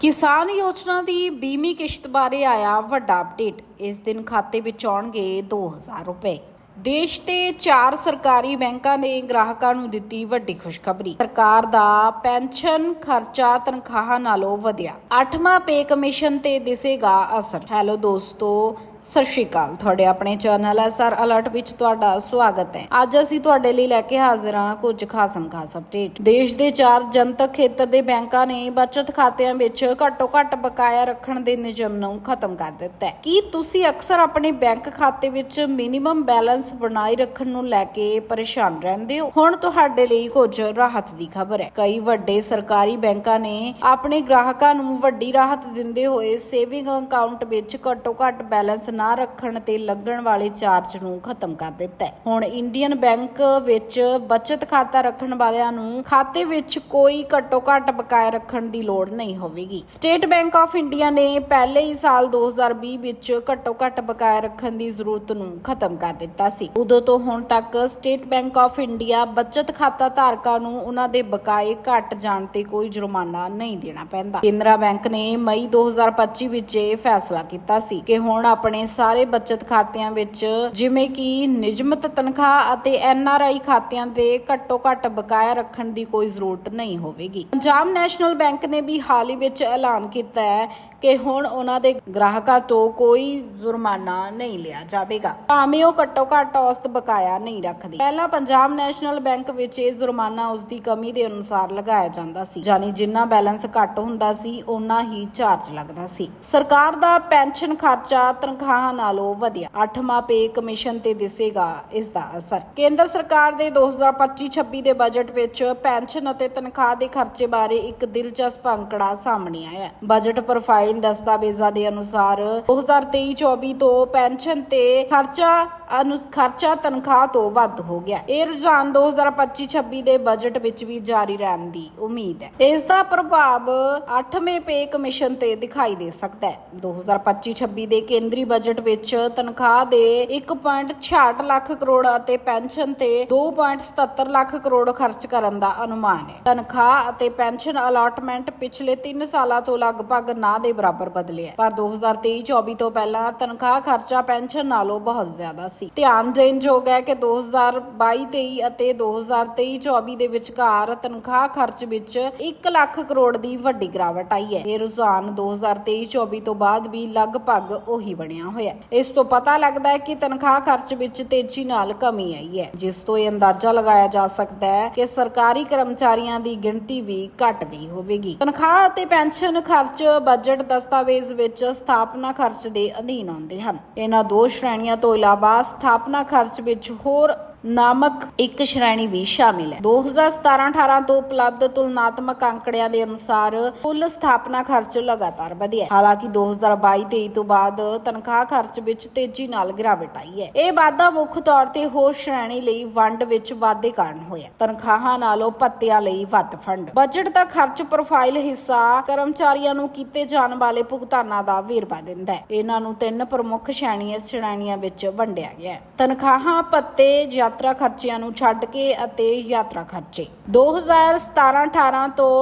ਕਿਸਾਨ ਯੋਜਨਾ ਦੀ ਬੀਮੀ ਕਿਸ਼ਤ ਬਾਰੇ ਆਇਆ ਵੱਡਾ ਅਪਡੇਟ। ਇਸ ਦਿਨ ਖਾਤੇ ਵਿੱਚ ਆਉਣਗੇ 2000 ਰੁਪਏ। ਦੇਸ਼ ਦੇ ਚਾਰ ਸਰਕਾਰੀ ਬੈਂਕਾਂ ਨੇ ਗ੍ਰਾਹਕਾਂ ਨੂੰ ਦਿੱਤੀ ਵੱਡੀ ਖੁਸ਼ਖਬਰੀ। ਸਰਕਾਰ ਦਾ ਪੈਨਸ਼ਨ ਖਰਚਾ ਤਨਖਾਹਾਂ ਨਾਲੋਂ ਵਧਿਆ। 8ਵਾਂ ਪੇ ਕਮਿਸ਼ਨ ਤੇ ਦਿਸੇਗਾ ਅਸਰ। ਹੈਲੋ ਦੋਸਤੋ, ਸਤਿ ਸ਼੍ਰੀ ਅਕਾਲ। ਤੁਹਾਡੇ ਆਪਣੇ ਚੈਨਲ ਐਸਆਰ ਅਲਰਟ ਵਿੱਚ ਤੁਹਾਡਾ ਸਵਾਗਤ ਹੈ। ਅੱਜ ਅਸੀਂ ਤੁਹਾਡੇ ਲਈ ਲੈ ਕੇ ਹਾਜ਼ਰ ਹਾਂ ਕੁਝ ਖਾਸਮ ਖਾਸ ਅਪਡੇਟ ਦੇਸ਼ ਦੇ ਚਾਰ ਜਨਤਕ ਖੇਤਰ ਦੇ ਬੈਂਕਾਂ ਨੇ ਬਚਤ ਖਾਤਿਆਂ ਵਿੱਚ ਘੱਟੋ ਘੱਟ ਬਕਾਇਆ ਰੱਖਣ ਦੇ ਨਿਯਮ ਨੂੰ ਖਤਮ ਕਰ ਦਿੱਤਾ ਹੈ। ਕੀ ਤੁਸੀਂ ਅਕਸਰ ਆਪਣੇ ਬੈਂਕ ਖਾਤੇ ਵਿੱਚ ਮਿਨੀਮਮ ਬੈਲੈਂਸ ਬਣਾਈ ਰੱਖਣ ਨੂੰ ਲੈ ਕੇ ਪਰੇਸ਼ਾਨ ਰਹਿੰਦੇ ਹੋ। ਹੁਣ ਤੁਹਾਡੇ ਲਈ ਕੁਝ ਰਾਹਤ ਦੀ ਖਬਰ ਹੈ। ਕਈ ਵੱਡੇ ਸਰਕਾਰੀ ਬੈਂਕਾਂ ਨੇ ਆਪਣੇ ਗ੍ਰਾਹਕਾਂ ਨੂੰ ਵੱਡੀ ਰਾਹਤ ਦਿੰਦੇ ਹੋਏ ਸੇਵਿੰਗ ਅਕਾਊਂਟ ਵਿੱਚ ਘੱਟੋ ਘੱਟ ਬੈਲੈਂਸ ਨਾ ਰੱਖਣ ਤੇ ਲੱਗਣ ਵਾਲੇ ਚਾਰਜ ਨੂੰ ਖਤਮ ਕਰ ਦਿੱਤਾ ਹੈ। ਹੁਣ ਇੰਡੀਅਨ ਬੈਂਕ ਵਿੱਚ ਬਚਤ ਖਾਤਾ ਰੱਖਣ ਵਾਲਿਆਂ ਨੂੰ ਖਾਤੇ ਵਿੱਚ ਕੋਈ ਘੱਟੋ ਘੱਟ ਬਕਾਇਆ ਰੱਖਣ ਦੀ ਲੋੜ ਨਹੀਂ ਹੋਵੇਗੀ। ਸਟੇਟ ਬੈਂਕ ਆਫ ਇੰਡੀਆ ਨੇ ਪਹਿਲੇ ਹੀ ਸਾਲ 2020 ਵਿੱਚ ਘੱਟੋ ਘੱਟ ਬਕਾਇਆ ਰੱਖਣ ਦੀ ਜ਼ਰੂਰਤ ਨੂੰ ਖਤਮ ਕਰ ਦਿੱਤਾ ਸੀ। ਉਦੋਂ ਤੋਂ ਹੁਣ ਤੱਕ ਸਟੇਟ ਬੈਂਕ ਆਫ ਇੰਡੀਆ ਬਚਤ ਖਾਤਾ ਧਾਰਕਾਂ ਨੂੰ ਉਹਨਾਂ ਦੇ ਬਕਾਏ ਘਟ ਜਾਣ ਤੇ ਕੋਈ ਜੁਰਮਾਨਾ ਨਹੀਂ ਦੇਣਾ ਪੈਂਦਾ। ਕੇਂਦਰਾ ਬੈਂਕ ਨੇ ਮਈ 2025 ਵਿੱਚ ਇਹ ਫੈਸਲਾ ਕੀਤਾ ਸੀ ਕਿ ਹੁਣ ਆਪਣੇ ਸਾਰੇ ਬਚਤ ਖਾਤਿਆਂ ਵਿੱਚ ਜਿਵੇਂ ਕਿ ਨਿਯਮਤ ਤਨਖਾਹ ਅਤੇ ਐਨਆਰਆਈ ਖਾਤਿਆਂ ਦੇ ਘੱਟੋ ਘੱਟ ਬਕਾਇਆ ਰੱਖਣ ਦੀ ਕੋਈ ਜ਼ਰੂਰਤ ਨਹੀਂ ਹੋਵੇਗੀ। ਪੰਜਾਬ ਨੈਸ਼ਨਲ ਬੈਂਕ ਨੇ ਵੀ ਹਾਲ ਹੀ ਵਿੱਚ ਐਲਾਨ ਕੀਤਾ ਹੈ ਕਿ ਹੁਣ ਉਹਨਾਂ ਦੇ ਗ੍ਰਾਹਕਾਂ ਤੋਂ ਕੋਈ ਜੁਰਮਾਨਾ ਨਹੀਂ ਲਿਆ ਜਾਵੇਗਾ। ਭਾਵੇਂ ਉਹ ਘੱਟੋ ਘੱਟ ਘੱਟ ਬਕਾਇਆ ਨਹੀਂ ਰੱਖਦੇ। ਪਹਿਲਾਂ ਪੰਜਾਬ ਨੈਸ਼ਨਲ ਬੈਂਕ ਵਿੱਚ ਇਹ ਜੁਰਮਾਨਾ ਉਸ ਦੀ ਕਮੀ ਦੇ ਅਨੁਸਾਰ ਲਗਾਇਆ ਜਾਂਦਾ ਸੀ, ਯਾਨੀ ਜਿੰਨਾ ਬੈਲੈਂਸ ਘੱਟ ਹੁੰਦਾ ਸੀ, ਓਨਾ ਹੀ ਚਾਰਜ ਲੱਗਦਾ ਸੀ। ਸਰਕਾਰ ਦਾ ਪੈਨਸ਼ਨ ਖਰਚਾ ਤਨਖਾਹਾਂ ਨਾਲੋਂ ਵਧਿਆ। 8ਵਾਂ ਪੇ ਕਮਿਸ਼ਨ ਤੇ ਦਿਸੇਗਾ ਇਸ ਦਾ ਅਸਰ। ਕੇਂਦਰ ਸਰਕਾਰ ਦੇ 2025-26 ਦੇ ਬਜਟ ਵਿੱਚ ਪੈਨਸ਼ਨ ਅਤੇ ਤਨਖਾਹ ਦੇ ਖਰਚੇ ਬਾਰੇ ਇੱਕ ਦਿਲਚਸਪ ਅੰਕੜਾ ਸਾਹਮਣੇ ਆਇਆ। ਬਜਟ ਪ੍ਰੋਫਾਈਲ ਦਸਤਾਵੇਜ਼ਾਂ ਦੇ ਅਨੁਸਾਰ 2023-24 ਤੋਂ ਪੈਨਸ਼ਨ ਤੇ ਖਰਚਾ ਅਨੁ ਖਰਚਾ ਤਨਖਾਹ ਤੋਂ ਵੱਧ ਹੋ ਗਿਆ। ਇਹ ਰੁਝਾਨ 2025-26 ਦੇ ਬਜਟ ਵਿੱਚ ਵੀ ਜਾਰੀ ਰਹਿਣ ਦੀ ਉਮੀਦ ਹੈ। ਇਸ ਦਾ ਪ੍ਰਭਾਵ 8ਵੇਂ ਪੇ ਕਮਿਸ਼ਨ ਤੇ ਦਿਖਾਈ ਦੇ ਸਕਦਾ ਹੈ। 2025-26 ਦੇ ਕੇਂਦਰੀ ਬਜਟ ਵਿੱਚ ਤਨਖਾਹ ਦੇ 1.66 ਲੱਖ ਕਰੋੜ ਅਤੇ ਪੈਨਸ਼ਨ ਤੇ 2.77 ਲੱਖ ਕਰੋੜ ਖਰਚ ਕਰਨ ਦਾ ਅਨੁਮਾਨ ਹੈ। ਤਨਖਾਹ ਅਤੇ ਪੈਨਸ਼ਨ ਅਲਾਟਮੈਂਟ ਪਿਛਲੇ 3 ਸਾਲਾਂ ਤੋਂ ਲਗਭਗ ਨਾ ਦੇ ਬਰਾਬਰ ਬਦਲੇ ਹੈ। ਪਰ 2023-24 ਤੋਂ ਪਹਿਲਾਂ ਤਨਖਾਹ, ਖਰਚਾ ਪੈਨਸ਼ਨ ਨਾਲੋਂ ਬਹੁਤ ਜ਼ਿਆਦਾ ਸੀ। ਧਿਆਨ ਦੇਣਯੋਗ ਹੈ ਕਿ 2022-23 ਅਤੇ 2023-24 ਦੇ ਵਿਚਕਾਰ ਤਨਖਾਹ ਖਰਚ ਵਿੱਚ 1 ਲੱਖ ਕਰੋੜ ਦੀ ਵੱਡੀ ਗਿਰਾਵਟ ਆਈ ਹੈ। ਇਹ ਰੁਝਾਨ 2023-24 ਤੋਂ ਬਾਅਦ ਵੀ ਲਗਭਗ ਉਹੀ ਬਣਿਆ ਹੋਇਆ ਹੈ। ਇਸ ਤੋਂ ਪਤਾ ਲੱਗਦਾ ਹੈ ਕਿ ਤਨਖਾਹ ਖਰਚ ਵਿੱਚ ਤੇਜ਼ੀ ਨਾਲ ਕਮੀ ਆਈ ਹੈ, ਜਿਸ ਤੋਂ ਇਹ ਅੰਦਾਜ਼ਾ ਲਗਾਇਆ ਜਾ ਸਕਦਾ ਹੈ ਕਿ ਸਰਕਾਰੀ ਕਰਮਚਾਰੀਆਂ ਦੀ ਗਿਣਤੀ ਵੀ ਘਟ ਗਈ ਹੋਵੇਗੀ। ਤਨਖਾਹ ਅਤੇ ਪੈਨਸ਼ਨ ਖਰਚ ਬਜਟ ਦਸਤਾਵੇਜ਼ ਵਿੱਚ ਸਥਾਪਨਾ ਖਰਚ ਦੇ ਅਧੀਨ ਆਉਂਦੇ ਹਨ। ਇਹਨਾਂ ਦੋ ਸ਼੍ਰੇਣੀਆਂ ਤੋਂ ਇਲਾਵਾ ਸਥਾਪਨਾ ਖਰਚ ਵਿੱਚ ਹੋਰ ਨਾਮਕ ਇੱਕ ਸ਼੍ਰੇਣੀ ਵੀ ਸ਼ਾਮਿਲ ਹੈ। 2017-18 ਤੋਂ ਉਪਲਬਧ ਤੁਲਨਾਤਮਕ ਅੰਕੜਿਆਂ ਦੇ ਅਨੁਸਾਰ ਕੁੱਲ ਸਥਾਪਨਾ ਖਰਚ ਲਗਾਤਾਰ ਵਧਿਆ ਹਾਲਾਂਕਿ 2022-23 ਤੋਂ ਬਾਅਦ ਤਨਖਾਹ ਖਰਚ ਵਿੱਚ ਤੇਜ਼ੀ ਨਾਲ ਗਿਰਾਵਟ ਆਈ ਹੈ। ਇਹ ਵਾਧਾ ਮੁੱਖ ਤੌਰ ਤੇ ਹੋਰ ਸ਼੍ਰੇਣੀ ਲਈ ਵੰਡ ਵਿੱਚ ਵਾਧੇ ਕਾਰਨ ਹੋਇਆ ਤਨਖਾਹਾਂ ਨਾਲੋਂ ਭੱਤਿਆਂ ਲਈ ਵੱਧ ਫੰਡ। ਬਜਟ ਦਾ ਖਰਚ ਪ੍ਰੋਫਾਈਲ ਹਿੱਸਾ ਕਰਮਚਾਰੀਆਂ ਨੂੰ ਕੀਤੇ ਜਾਣ ਵਾਲੇ ਭੁਗਤਾਨਾਂ ਦਾ ਵੇਰਵਾ ਦਿੰਦਾ ਹੈ। ਇਹਨਾਂ ਨੂੰ ਤਿੰਨ ਪ੍ਰਮੁੱਖ ਸ਼੍ਰੇਣੀਆਂ ਸ਼੍ਰੇਣੀਆਂ ਵਿੱਚ ਵੰਡਿਆ ਗਿਆ ਹੈ। ਤਨਖਾਹਾਂ ਭੱਤੇ ਯਾਤਰਾ ਖਰਚਿਆਂ ਨੂੰ ਛੱਡ ਕੇ ਅਤੇ ਯਾਤਰਾ ਖਰਚੇ। 2017-18 ਤੋਂ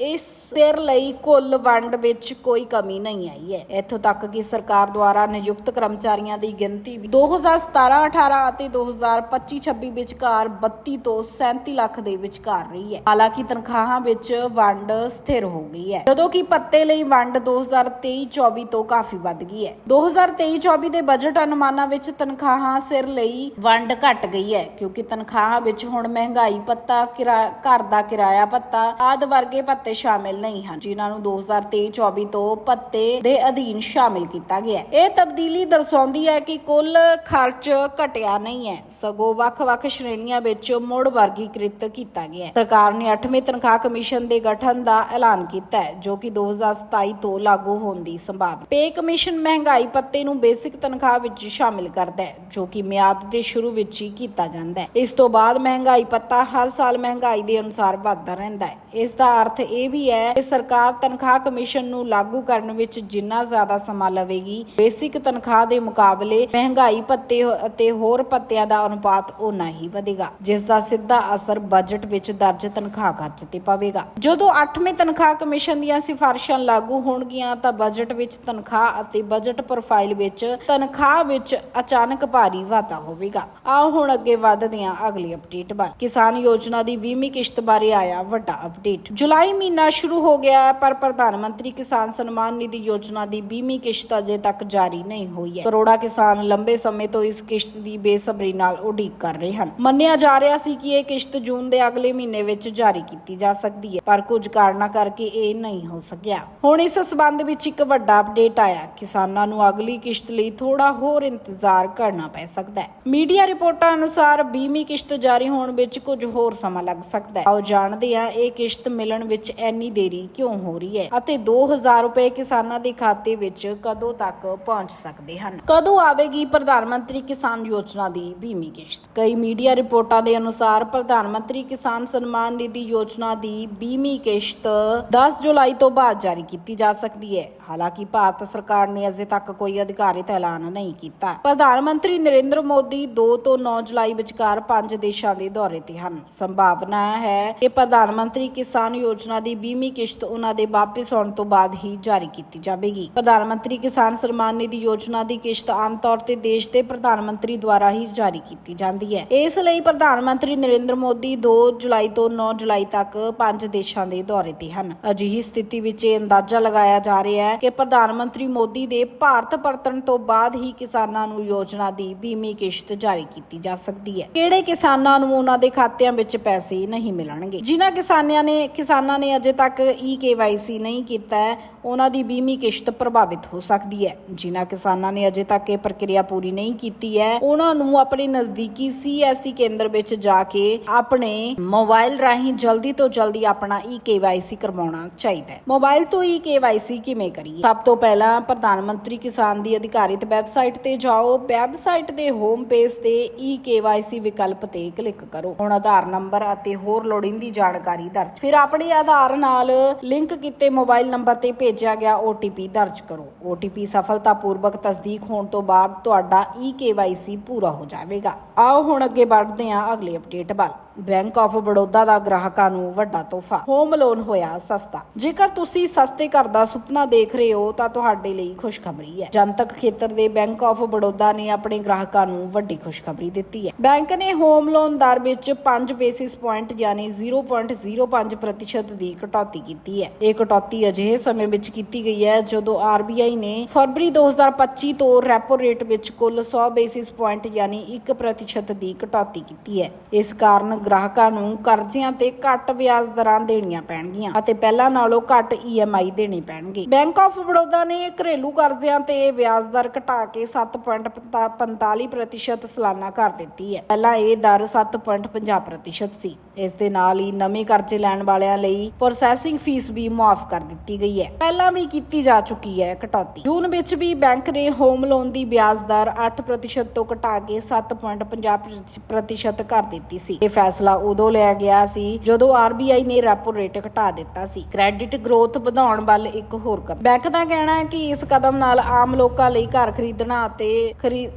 ਇਸ ਸਿਰ ਲਈ ਕੁੱਲ ਵੰਡ ਵਿੱਚ ਕੋਈ ਕਮੀ ਨਹੀਂ ਆਈ ਹੈ। ਇੱਥੋਂ ਤੱਕ ਕਿ ਸਰਕਾਰ ਦੁਆਰਾ ਨਿਯੁਕਤ ਕਰਮਚਾਰੀਆਂ ਦੀ ਗਿਣਤੀ 2017-18 ਅਤੇ 2025-26 ਵਿਚਕਾਰ 32 ਤੋਂ 37 ਲੱਖ ਦੇ ਵਿਚਕਾਰ ਰਹੀ ਹੈ। ਹਾਲਾਂਕਿ ਤਨਖਾਹਾਂ ਵਿੱਚ ਵੰਡ ਸਥਿਰ ਹੋ ਗਈ ਹੈ। ਜਦੋਂ ਕਿ ਪੱਤੇ ਲਈ ਵੰਡ 2023-24 ਤੋਂ ਕਾਫੀ ਵੱਧ ਗਈ ਹੈ। 2023-24 ਦੇ ਬਜਟ ਅਨੁਮਾਨਾਂ ਵਿੱਚ ਤਨਖਾਹਾਂ ਸਿਰ ਲਈ ਵੰਡ ਘਟ ਗਈ ਹੈ, ਕਿਉਂਕਿ ਤਨਖਾਹਾਂ ਵਿੱਚ ਹੁਣ ਮਹਿੰਗਾਈ ਪੱਤਾ, ਕਿਰਾ- ਘਰ ਦਾ ਕਿਰਾਇਆ ਭੱਤਾ ਆਦਿ ਵਰਗੇ ਪੱਤੇ ਭੱਤੇ ਸ਼ਾਮਿਲ ਨਹੀਂ ਹਨ, ਜਿਨ੍ਹਾਂ ਨੂੰ 2023-24 ਤੋਂ ਭੱਤੇ ਦੇ ਅਧੀਨ ਸ਼ਾਮਿਲ ਕੀਤਾ ਗਿਆ ਹੈ। ਇਹ ਤਬਦੀਲੀ ਦਰਸਾਉਂਦੀ ਹੈ ਕਿ ਕੁੱਲ ਖਰਚ ਘਟਿਆ ਨਹੀਂ ਹੈ। ਸਗੋਂ ਵੱਖ-ਵੱਖ ਸ਼੍ਰੇਣੀਆਂ ਵਿੱਚ ਮੁੜ ਵਰਗੀਕ੍ਰਿਤ ਕੀਤਾ ਗਿਆ ਹੈ। ਸਰਕਾਰ ਨੇ 8ਵੇਂ ਤਨਖਾਹ ਕਮਿਸ਼ਨ ਦੇ ਗਠਨ ਦਾ ਐਲਾਨ ਕੀਤਾ ਹੈ, ਜੋ ਕਿ 2027 ਤੋਂ ਲਾਗੂ ਹੋਣ ਦੀ ਸੰਭਾਵਨਾ ਪੇ ਕਮਿਸ਼ਨ ਮਹਿੰਗਾਈ ਪੱਤੇ ਨੂੰ ਬੇਸਿਕ ਤਨਖਾਹ ਵਿੱਚ ਸ਼ਾਮਿਲ ਕਰਦਾ ਹੈ, ਜੋ ਕਿ ਮਿਆਦ ਦੇ ਸ਼ੁਰੂ ਵਿੱਚ ਹੀ ਕੀਤਾ ਜਾਂਦਾ ਹੈ। ਇਸ ਤੋਂ ਬਾਅਦ ਮਹਿੰਗਾਈ ਪੱਤਾ ਹਰ ਸਾਲ ਮਹਿੰਗਾਈ ਦੇ ਅਨੁਸਾਰ ਵਧਦਾ ਰਹਿੰਦਾ ਹੈ। ਇਸ ਦਾ ਅਰਥ ਇਹ ਵੀ ਹੈ ਕਿ ਸਰਕਾਰ ਤਨਖਾਹ ਕਮਿਸ਼ਨ ਨੂੰ ਲਾਗੂ ਕਰਨ ਵਿੱਚ ਜਿੰਨਾ ਜ਼ਿਆਦਾ ਸਮਾਂ ਲਵੇਗੀ। ਬੇਸਿਕ ਤਨਖਾਹ ਦੇ ਮੁਕਾਬਲੇ ਮਹਿੰਗਾਈ ਭੱਤੇ ਅਤੇ ਹੋਰ ਭੱਤਿਆਂ ਦਾ ਅਨੁਪਾਤ ਉਨਾ ਹੀ ਵਧੇਗਾ ਜਿਸ ਦਾ ਸਿੱਧਾ ਅਸਰ ਬਜਟ ਵਿੱਚ ਦਰਜ ਤਨਖਾਹ ਖਰਚ ਤੇ ਪਵੇਗਾ। ਜਦੋਂ 8ਵੇਂ ਤਨਖਾਹ ਕਮਿਸ਼ਨ ਦੀਆਂ ਸਿਫਾਰਿਸ਼ਾਂ ਲਾਗੂ ਹੋਣਗੀਆਂ ਤਾਂ ਬਜਟ ਵਿੱਚ ਤਨਖਾਹ ਅਤੇ ਬਜਟ ਪ੍ਰੋਫਾਈਲ ਵਿੱਚ ਤਨਖਾਹ ਵਿੱਚ ਅਚਾਨਕ ਭਾਰੀ ਵਾਧਾ ਹੋਵੇਗਾ। ਆਓ ਹੁਣ ਅੱਗੇ ਵਧਦੇ ਹਾਂ ਅਗਲੀ ਅਪਡੇਟ ਬਾਰੇ ਕਿਸਾਨ ਯੋਜਨਾ ਦੀ 20ਵੀਂ ਕਿਸ਼ਤ ਬਾਰੇ ਆਇਆ ਵੱਡਾ ਅਪਡੇਟ ਜੁਲਾਈ ਮਹੀਨਾ ਸ਼ੁਰੂ ਹੋ ਗਿਆ ਹੈ, ਪਰ ਪ੍ਰਧਾਨ ਮੰਤਰੀ ਕਿਸਾਨ ਸਨਮਾਨ ਨਿਧੀ ਯੋਜਨਾ ਦੀ 20ਵੀਂ ਕਿਸ਼ਤ ਅਜੇ ਤੱਕ ਜਾਰੀ ਨਹੀਂ ਹੋਈ ਹੈ। ਕਰੋੜਾ ਕਿਸਾਨ ਲੰਬੇ ਸਮੇਂ ਤੋਂ ਇਸ ਕਿਸ਼ਤ ਦੀ ਬੇਸਬਰੀ ਨਾਲ ਉਡੀਕ ਕਰ ਰਹੇ ਹਨ। ਮੰਨਿਆ ਜਾ ਰਿਹਾ ਸੀ ਕਿ ਇਹ ਕਿਸ਼ਤ ਜੂਨ ਦੇ ਅਗਲੇ ਮਹੀਨੇ ਵਿੱਚ ਜਾਰੀ ਕੀਤੀ ਜਾ ਸਕਦੀ ਹੈ, ਪਰ ਕੁਝ ਕਾਰਨਾਂ ਕਰਕੇ ਇਹ ਨਹੀਂ ਹੋ ਸਕਿਆ। ਹੁਣ ਇਸ ਸਬੰਧ ਵਿੱਚ ਇੱਕ ਵੱਡਾ ਅਪਡੇਟ ਆਇਆ। ਕਿਸਾਨਾਂ ਨੂੰ ਅਗਲੀ ਕਿਸ਼ਤ ਲਈ ਥੋੜਾ ਹੋਰ ਇੰਤਜ਼ਾਰ ਕਰਨਾ ਪੈ ਸਕਦਾ ਹੈ। ਮੀਡੀਆ ਰਿਪੋਰਟਾਂ ਅਨੁਸਾਰ 20ਵੀਂ ਕਿਸ਼ਤ ਜਾਰੀ ਹੋਣ ਵਿੱਚ ਕੁਝ ਹੋਰ ਸਮਾਂ ਲੱਗ ਸਕਦਾ ਹੈ। ਆਓ ਜਾਣਦੇ ਹਾਂ, ਇਹ ਕਿਸ਼ਤ ਮਿਲਣ ਵਿੱਚ ਇੰਨੀ ਦੇਰੀ ਕਿਉਂ ਹੋ ਰਹੀ ਹੈ ਅਤੇ 2000 ਰੁਪਏ ਕਿਸਾਨਾਂ ਦੇ ਖਾਤੇ ਵਿੱਚ ਕਦੋਂ ਤੱਕ ਪਹੁੰਚ ਸਕਦੇ ਹਨ? ਕਦੋਂ ਆਵੇਗੀ ਪ੍ਰਧਾਨ ਮੰਤਰੀ ਕਿਸਾਨ ਯੋਜਨਾ ਦੀ 20ਵੀਂ ਕਿਸ਼ਤ? ਕਈ ਮੀਡੀਆ ਰਿਪੋਰਟਾਂ ਦੇ ਅਨੁਸਾਰ ਪ੍ਰਧਾਨ ਮੰਤਰੀ ਕਿਸਾਨ ਸਨਮਾਨ ਨਿਧੀ ਯੋਜਨਾ ਦੀ 20ਵੀਂ ਕਿਸ਼ਤ 10 ਜੁਲਾਈ ਤੋਂ ਬਾਅਦ ਜਾਰੀ ਕੀਤੀ ਜਾ ਸਕਦੀ ਹੈ। ਹਾਲਾਂਕਿ ਭਾਰਤ ਸਰਕਾਰ ਨੇ ਅਜੇ ਤੱਕ ਕੋਈ ਅਧਿਕਾਰਿਤ ਐਲਾਨ ਨਹੀਂ ਕੀਤਾ। ਪ੍ਰਧਾਨ ਮੰਤਰੀ ਨਰਿੰਦਰ ਮੋਦੀ 2 ਤੋਂ 9 ਜੁਲਾਈ ਵਿਚਕਾਰ ਪੰਜ ਦੇਸ਼ਾਂ ਦੇ ਦੌਰੇ ਤੇ ਹਨ। ਸੰਭਾਵਨਾ ਹੈ ਕਿ ਪ੍ਰਧਾਨ ਮੰਤਰੀ ਕਿਸਾਨ ਯੋਜਨਾ ਦੀ 20ਵੀਂ ਕਿਸ਼ਤ ਉਹਨਾਂ ਦੇ ਵਾਪਸ ਆਉਣ ਤੋਂ ਬਾਅਦ ਹੀ ਜਾਰੀ ਕੀਤੀ ਜਾਵੇਗੀ। ਪ੍ਰਧਾਨ ਮੰਤਰੀ ਕਿਸਾਨ ਸਨਮਾਨ ਨਿਧੀ ਯੋਜਨਾ ਦੀ ਕਿਸ਼ਤ ਆਮ ਤੌਰ ਤੇ ਦੇਸ਼ ਦੇ ਪ੍ਰਧਾਨ ਮੰਤਰੀ ਦੁਆਰਾ ਹੀ ਜਾਰੀ ਕੀਤੀ ਜਾਂਦੀ ਹੈ। ਇਸ ਲਈ ਪ੍ਰਧਾਨ ਮੰਤਰੀ ਨਰਿੰਦਰ ਮੋਦੀ 2 ਜੁਲਾਈ ਤੋਂ 9 ਜੁਲਾਈ ਤੱਕ ਪੰਜ ਦੇਸ਼ਾਂ ਦੇ ਦੌਰੇ ਤੇ ਹਨ। ਅਜਿਹੀ ਸਥਿਤੀ ਵਿੱਚ ਇਹ ਅੰਦਾਜ਼ਾ ਲਗਾਇਆ ਜਾ ਰਿਹਾ ਹੈ ਕਿ ਪ੍ਰਧਾਨ ਮੰਤਰੀ ਮੋਦੀ ਦੇ ਭਾਰਤ ਪਰਤਣ ਤੋਂ ਬਾਅਦ ਹੀ ਕਿਸਾਨਾਂ ਨੂੰ ਯੋਜਨਾ ਦੀ 20ਵੀਂ ਕਿਸ਼ਤ ਜਾਰੀ ਕੀਤੀ ਜਾ ਸਕਦੀ ਹੈ। ਕਿਹੜੇ ਕਿਸਾਨਾਂ ਨੂੰ ਉਹਨਾਂ ਦੇ ਖਾਤਿਆਂ ਵਿੱਚ ਪੈਸੇ ਨਹੀਂ ਮਿਲਣਗੇ? ਜਿਨ੍ਹਾਂ ਕਿਸਾਨਾਂ ਨੇ ਕਿਸਾਨਾਂ ਨੇ ਅਜੇ ਤੱਕ ਈ ਕੇਵਾਈਸੀ ਨਹੀਂ ਕੀਤਾ ਹੈ। ਉਹਨਾਂ ਦੀ 20ਵੀਂ ਕਿਸ਼ਤ ਪ੍ਰਭਾਵਿਤ ਹੋ ਸਕਦੀ ਹੈ। ਜਿਨ੍ਹਾਂ ਕਿਸਾਨਾਂ ਨੇ ਅਜੇ ਤੱਕ ਇਹ ਪ੍ਰਕਿਰਿਆ ਪੂਰੀ ਨਹੀਂ ਕੀਤੀ ਹੈ। ਉਹਨਾਂ ਨੂੰ ਆਪਣੇ ਨਜ਼ਦੀਕੀ ਸੀਐਸਸੀ ਕੇਂਦਰ ਵਿੱਚ ਜਾ ਕੇ ਆਪਣੇ ਮੋਬਾਈਲ ਰਾਹੀਂ ਜਲਦੀ ਤੋਂ ਜਲਦੀ ਆਪਣਾ ਈ ਕੇਵਾਈਸੀ ਕਰਵਾਉਣਾ ਚਾਹੀਦਾ ਹੈ। ਮੋਬਾਈਲ ਤੋਂ ਈ ਕੇਵਾਈਸੀ ਕਿਵੇਂ ਕਰੀਏ? ਸਭ ਤੋਂ ਪਹਿਲਾਂ ਪ੍ਰਧਾਨ ਮੰਤਰੀ ਕਿਸਾਨ ਦੀ ਅਧਿਕਾਰਿਤ ਵੈਬਸਾਈਟ ਤੇ ਜਾਓ। ਵੈਬਸਾਈਟ ਦੇ ਹੋਮ ਪੇਜ ਤੇ ਈ ਕੇਵਾਈਸੀ ਵਿਕਲਪ ਤੇ ਕਲਿੱਕ ਕਰੋ। ਹੁਣ ਆਧਾਰ ਨੰਬਰ ਅਤੇ ਹੋਰ ਲੋੜੀਂਦੀ ਜਾਣਕਾਰੀ ਦਰਜ। ਫਿਰ ਆਪਣੇ ਆਧਾਰ ਨਾਲ ਲਿੰਕ ਕੀਤੇ ਮੋਬਾਈਲ ਨੰਬਰ ਤੇ ਭੇਜਿਆ ਗਿਆ OTP ਦਰਜ ਕਰੋ। OTP ਸਫਲਤਾਪੂਰਵਕ ਤਸਦੀਕ ਹੋਣ ਤੋਂ ਬਾਅਦ ਤੁਹਾਡਾ ਈ ਕੇਵਾਈਸੀ ਪੂਰਾ ਹੋ ਜਾਵੇਗਾ। ਆਓ ਹੁਣ ਅੱਗੇ ਵਧਦੇ ਹਾਂ ਅਗਲੀ ਅਪਡੇਟ ਵੱਲ। ਬੈਂਕ ਆਫ ਬੜੌਦਾ ਦਾ ਗ੍ਰਾਹਕਾਂ ਨੂੰ ਵੱਡਾ ਤੋਹਫਾ। ਹੋਮ ਲੋਨ ਹੋਇਆ ਸਸਤਾ। ਜੇਕਰ ਤੁਸੀਂ ਸਸਤੇ ਘਰ ਦਾ ਸੁਪਨਾ ਦੇਖ ਰਹੇ ਹੋ, ਤਾਂ ਤੁਹਾਡੇ ਲਈ ਖੁਸ਼ਖਬਰੀ ਹੈ। ਜਨਤਕ ਖੇਤਰ ਦੇ ਬੈਂਕ ਆਫ ਬੜੌਦਾ ਨੇ ਆਪਣੇ ਗ੍ਰਾਹਕਾਂ ਨੂੰ ਵੱਡੀ ਖੁਸ਼ਖਬਰੀ ਦਿੱਤੀ ਹੈ। ਬੈਂਕ ਨੇ ਹੋਮ ਲੋਨ ਦਰ ਵਿੱਚ 5 ਬੇਸਿਸ ਪੁਆਇੰਟ ਯਾਨੀ 0.05% ਦੀ ਕਟੌਤੀ ਕੀਤੀ ਹੈ। ਇਹ ਕਟੌਤੀ ਅਜਿਹੇ ਸਮੇਂ ਵਿੱਚ ਕੀਤੀ ਗਈ ਹੈ, ਜਦੋਂ RBI ਨੇ ਫਰਵਰੀ 2025 ਤੋਂ ਰੈਪੋ ਰੇਟ ਵਿੱਚ ਕੁੱਲ 100 ਬੇਸਿਸ ਪੁਆਇੰਟ ਯਾਨੀ 1% ਦੀ ਕਟੌਤੀ ਕੀਤੀ ਹੈ। ਇਸ ਕਾਰਨ ਗ੍ਰਾਹਕਾਂ ਨੂੰ ਕਰਜ਼ਿਆਂ ਤੇ ਘੱਟ ਵਿਆਜ ਦਰਾਂ ਦੇਣੀਆਂ ਪੈਣਗੀਆਂ ਅਤੇ ਪਹਿਲਾਂ ਨਾਲੋਂ ਘੱਟ EMI ਦੇਣੇ ਪੈਣਗੇ। ਬੈਂਕ ਆਫ ਬੜੌਦਾ ਨੇ ਘਰੇਲੂ ਕਰਜ਼ਿਆਂ ਤੇ ਵਿਆਜ ਦਰ ਘਟਾ ਕੇ 7.45% ਸਾਲਾਨਾ ਕਰ ਦਿੱਤੀ ਹੈ। ਪਹਿਲਾਂ ਇਹ ਦਰ 7.50% ਸੀ। ਇਸ ਦੇ ਨਾਲ ਹੀ ਨਵੇਂ ਕਰਜ਼ੇ ਲੈਣ ਵਾਲਿਆਂ ਲਈ ਪ੍ਰੋਸੈਸਿੰਗ ਫੀਸ ਵੀ ਮੁਆਫ ਕਰ ਦਿੱਤੀ ਗਈ ਹੈ। ਪਹਿਲਾਂ ਵੀ ਕੀਤੀ ਜਾ ਚੁੱਕੀ ਹੈ ਕਟੌਤੀ। ਜੂਨ ਵਿੱਚ ਵੀ ਬੈਂਕ ਨੇ ਹੋਮ ਲੋਨ ਦੀ ਵਿਆਜ ਦਰ 8% ਤੋਂ ਘਟਾ ਕੇ 7.50% ਕਰ ਦਿੱਤੀ ਸੀ। ਇਹ ਫੈਸਲਾ ਉਦੋਂ ਲਿਆ ਗਿਆ ਸੀ ਜਦੋਂ RBI ਨੇ ਰੈਪੋ ਰੇਟ ਘਟਾ ਦਿੱਤਾ ਸੀ। ਕ੍ਰੈਡਿਟ ਗਰੋਥ ਵਧਾਉਣ ਵੱਲ ਇੱਕ ਹੋਰ ਕਦਮ। ਬੈਂਕ ਦਾ ਕਹਿਣਾ ਹੈ ਕਿ ਇਸ ਕਦਮ ਨਾਲ ਆਮ ਲੋਕਾਂ ਲਈ ਘਰ ਖਰੀਦਣਾ ਅਤੇ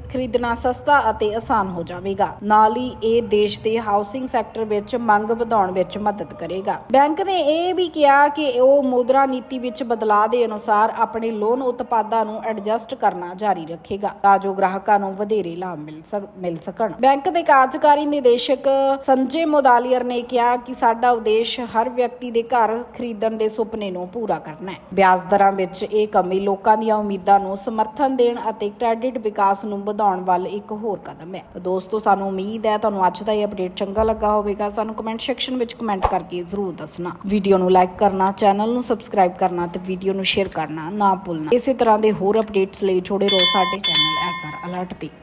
ਖਰੀਦਣਾ ਸਸਤਾ ਅਤੇ ਆਸਾਨ ਹੋ ਜਾਵੇਗਾ। ਨਾਲ ਹੀ ਇਹ ਦੇਸ਼ ਦੇ ਹਾਊਸਿੰਗ ਸੈਕਟਰ ਵਿੱਚ ਮੰਗ ਵਧਾਉਣ ਵਿੱਚ ਮਦਦ ਕਰੇਗਾ। ਬੈਂਕ ਨੇ ਇਹ ਵੀ ਕਿਹਾ ਕਿ ਉਹ ਮੁਦਰਾ ਨੀਤੀ ਵਿੱਚ ਬਦਲਾਅ ਦੇ ਅਨੁਸਾਰ ਆਪਣੇ ਲੋਨ ਉਤਪਾਦਾਂ ਨੂੰ ਐਡਜਸਟ ਕਰਨਾ ਜਾਰੀ ਰੱਖੇਗਾ। ਤਾਂ ਜੋ ਗ੍ਰਾਹਕਾਂ ਨੂੰ ਵਧੇਰੇ ਲਾਭ ਮਿਲ ਮਿਲ ਸਕਣ। ਬੈਂਕ ਦੇ ਕਾਰਜਕਾਰੀ ਨਿਦੇਸ਼ਕ ਸੰਜੇ ਮੋਦਾਲੀਅਰ ਨੇ ਕਿਹਾ ਕਿ ਸਾਡਾ ਉਦੇਸ਼ ਹਰ ਵਿਅਕਤੀ ਦੇ ਘਰ ਖਰੀਦਣ ਦੇ ਸੁਪਨੇ ਨੂੰ ਪੂਰਾ ਕਰਨਾ ਹੈ। ਵਿਆਜ ਦਰਾਂ ਵਿੱਚ ਇਹ ਕਮੀ ਲੋਕਾਂ ਦੀਆਂ ਉਮੀਦਾਂ ਨੂੰ ਸਮਰਥਨ ਦੇਣ ਅਤੇ ਕ੍ਰੈਡਿਟ ਵਿਕਾਸ ਨੂੰ ਵਧਾਉਣ ਵੱਲ ਇੱਕ ਹੋਰ ਕਦਮ ਹੈ। ਤਾਂ ਦੋਸਤੋ, ਸਾਨੂੰ ਉਮੀਦ ਹੈ ਤੁਹਾਨੂੰ ਅੱਜ ਦਾ ਇਹ ਅਪਡੇਟ ਚੰਗਾ ਲੱਗਾ ਹੋਵੇਗਾ। ਸਾਨੂੰ ਕਮੈਂਟ ਸੈਕਸ਼ਨ ਵਿੱਚ ਕਮੈਂਟ ਕਰਕੇ ਜ਼ਰੂਰ ਦੱਸਣਾ। ਵੀਡੀਓ ਨੂੰ ਲਾਈਕ ਕਰਨਾ ਚੈਨਲ ਨੂੰ ਸਬਸਕ੍ਰਾਈਬ ਕਰਨਾ ਤੇ ਵੀਡੀਓ ਨੂੰ ਸ਼ੇਅਰ ਕਰਨਾ ਨਾ ਭੁੱਲਣਾ। ਇਸੇ ਤਰ੍ਹਾਂ ਦੇ ਹੋਰ ਅਪਡੇਟਸ ਲਈ ਜੁੜੇ ਰਹੋ ਸਾਡੇ ਚੈਨਲ ਐਸਆਰ ਅਲਰਟ ਤੇ।